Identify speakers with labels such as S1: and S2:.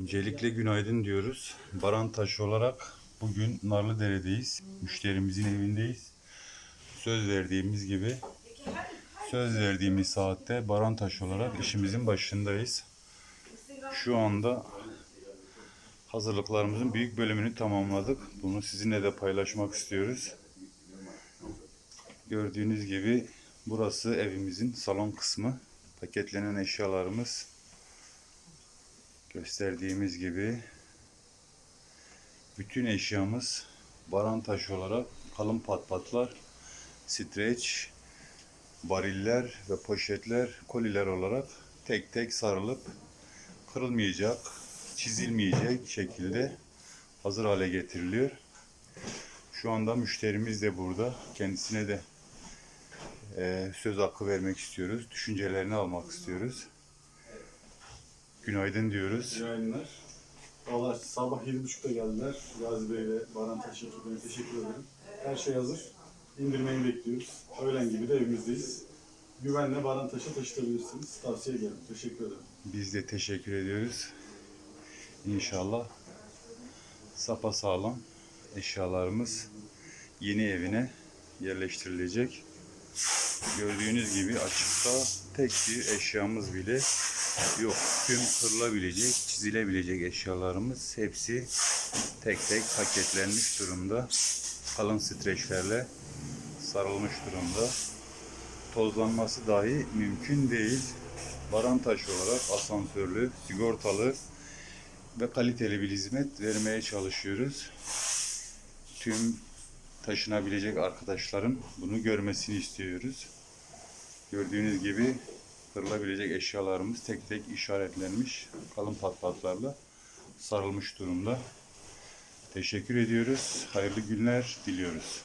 S1: Öncelikle günaydın diyoruz. Baran Taşı olarak bugün Narlıdere'deyiz. Müşterimizin evindeyiz. Söz verdiğimiz gibi söz verdiğimiz saatte Baran Taşı olarak işimizin başındayız. Şu anda hazırlıklarımızın büyük bölümünü tamamladık. Bunu sizinle de paylaşmak istiyoruz. Gördüğünüz gibi burası evimizin salon kısmı. Paketlenen eşyalarımız gösterdiğimiz gibi bütün eşyamız baran taşı olarak kalın patpatlar, streç, variller ve poşetler, koliler olarak tek tek sarılıp kırılmayacak, çizilmeyecek şekilde hazır hale getiriliyor. Şu anda müşterimiz de burada. Kendisine de eee, söz hakkı vermek istiyoruz. Düşüncelerini almak istiyoruz. Günaydın diyoruz.
S2: Günaydınlar. Valla sabah 7.30'da geldiler. Gazi Bey ve Baran Taş ekibine teşekkür ederim. Her şey hazır. İndirmeyi bekliyoruz. Öğlen gibi de evimizdeyiz. Güvenle Baran Taş'a taşıtabilirsiniz. Tavsiye ederim. Teşekkür ederim.
S1: Biz de teşekkür ediyoruz. İnşallah sağlam eşyalarımız yeni evine yerleştirilecek. Gördüğünüz gibi açıkta tek bir eşyamız bile yok. Tüm kırılabilecek, çizilebilecek eşyalarımız hepsi tek tek paketlenmiş durumda. Kalın streçlerle sarılmış durumda. Tozlanması dahi mümkün değil. Baran taşı olarak asansörlü, sigortalı ve kaliteli bir hizmet vermeye çalışıyoruz. Tüm taşınabilecek arkadaşların bunu görmesini istiyoruz. Gördüğünüz gibi kırılabilecek eşyalarımız tek tek işaretlenmiş kalın patlatlarla sarılmış durumda. Teşekkür ediyoruz. Hayırlı günler diliyoruz.